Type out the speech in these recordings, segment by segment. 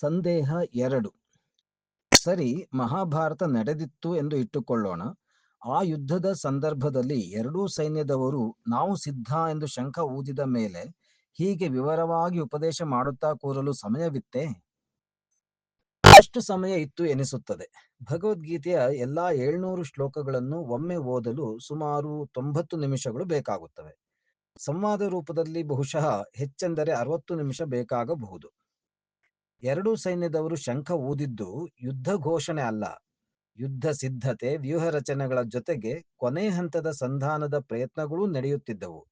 ಸಂದೇಹ ಎರಡು. ಸರಿ, ಮಹಾಭಾರತ ನಡೆದಿತ್ತು ಎಂದು ಇಟ್ಟುಕೊಳ್ಳೋಣ. ಆ ಯುದ್ಧದ ಸಂದರ್ಭದಲ್ಲಿ ಎರಡೂ ಸೈನ್ಯದವರು ನಾವು ಸಿದ್ಧ ಎಂದು ಶಂಖ ಊದಿದ ಮೇಲೆ ಹೀಗೆ ವಿವರವಾಗಿ ಉಪದೇಶ ಮಾಡುತ್ತಾ ಕೂರಲು ಸಮಯವಿತ್ತೇ? ಅಷ್ಟು ಸಮಯ ಇತ್ತು ಎನಿಸುತ್ತದೆ. ಭಗವದ್ಗೀತೆಯ ಎಲ್ಲಾ ಏಳ್ನೂರು ಶ್ಲೋಕಗಳನ್ನು ಒಮ್ಮೆ ಓದಲು ಸುಮಾರು ತೊಂಬತ್ತು ನಿಮಿಷಗಳು ಬೇಕಾಗುತ್ತವೆ. ಸಂವಾದ ರೂಪದಲ್ಲಿ ಬಹುಶಃ ಹೆಚ್ಚೆಂದರೆ ಅರವತ್ತು ನಿಮಿಷ ಬೇಕಾಗಬಹುದು. ಎರಡೂ ಸೈನ್ಯದವರು ಶಂಖ ಊದಿದ್ದು ಯುದ್ಧ ಘೋಷಣೆ ಅಲ್ಲ. ಯುದ್ಧ ಸಿದ್ಧತೆ, ವ್ಯೂಹ ರಚನೆಗಳ ಜೊತೆಗೆ ಕೊನೆ ಹಂತದ ಸಂಧಾನದ ಪ್ರಯತ್ನಗಳೂ ನಡೆಯುತ್ತಿದ್ದವು.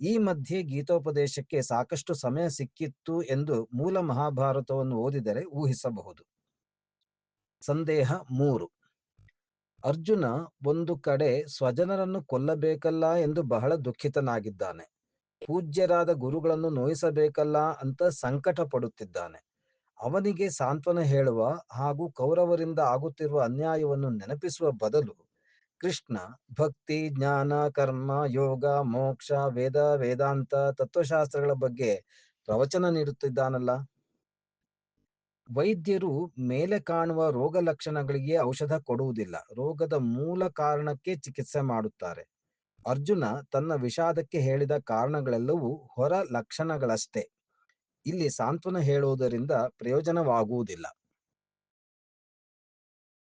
ಈ ಮಧ್ಯೆ ಗೀತೋಪದೇಶಕ್ಕೆ ಸಾಕಷ್ಟು ಸಮಯ ಸಿಕ್ಕಿತ್ತು ಎಂದು ಮೂಲ ಮಹಾಭಾರತವನ್ನು ಓದಿದರೆ ಊಹಿಸಬಹುದು. ಸಂದೇಹ ಮೂರು. ಅರ್ಜುನ ಒಂದು ಕಡೆ ಸ್ವಜನರನ್ನು ಕೊಲ್ಲಬೇಕಲ್ಲ ಎಂದು ಬಹಳ ದುಃಖಿತನಾಗಿದ್ದಾನೆ. ಪೂಜ್ಯರಾದ ಗುರುಗಳನ್ನು ನೋಯಿಸಬೇಕಲ್ಲ ಅಂತ ಸಂಕಟ ಪಡುತ್ತಿದ್ದಾನೆ ಅವನಿಗೆ ಸಾಂತ್ವನ ಹೇಳುವ ಹಾಗೂ ಕೌರವರಿಂದ ಆಗುತ್ತಿರುವ ಅನ್ಯಾಯವನ್ನು ನೆನಪಿಸುವ ಬದಲು ಕೃಷ್ಣ, ಭಕ್ತಿ, ಜ್ಞಾನ, ಕರ್ಮ, ಯೋಗ, ಮೋಕ್ಷ, ವೇದ, ವೇದಾಂತ, ತತ್ವಶಾಸ್ತ್ರಗಳ ಬಗ್ಗೆ ಪ್ರವಚನ ನೀಡುತ್ತಿದ್ದಾನಲ್ಲ. ವೈದ್ಯರು ಮೇಲೆ ಕಾಣುವ ರೋಗ ಲಕ್ಷಣಗಳಿಗೆ ಔಷಧ ಕೊಡುವುದಿಲ್ಲ. ರೋಗದ ಮೂಲ ಕಾರಣಕ್ಕೆ ಚಿಕಿತ್ಸೆ ಮಾಡುತ್ತಾರೆ. ಅರ್ಜುನ ತನ್ನ ವಿಷಾದಕ್ಕೆ ಹೇಳಿದ ಕಾರಣಗಳೆಲ್ಲವೂ ಹೊರ ಲಕ್ಷಣಗಳಷ್ಟೇ. ಇಲ್ಲಿ ಸಾಂತ್ವನ ಹೇಳುವುದರಿಂದ ಪ್ರಯೋಜನವಾಗುವುದಿಲ್ಲ.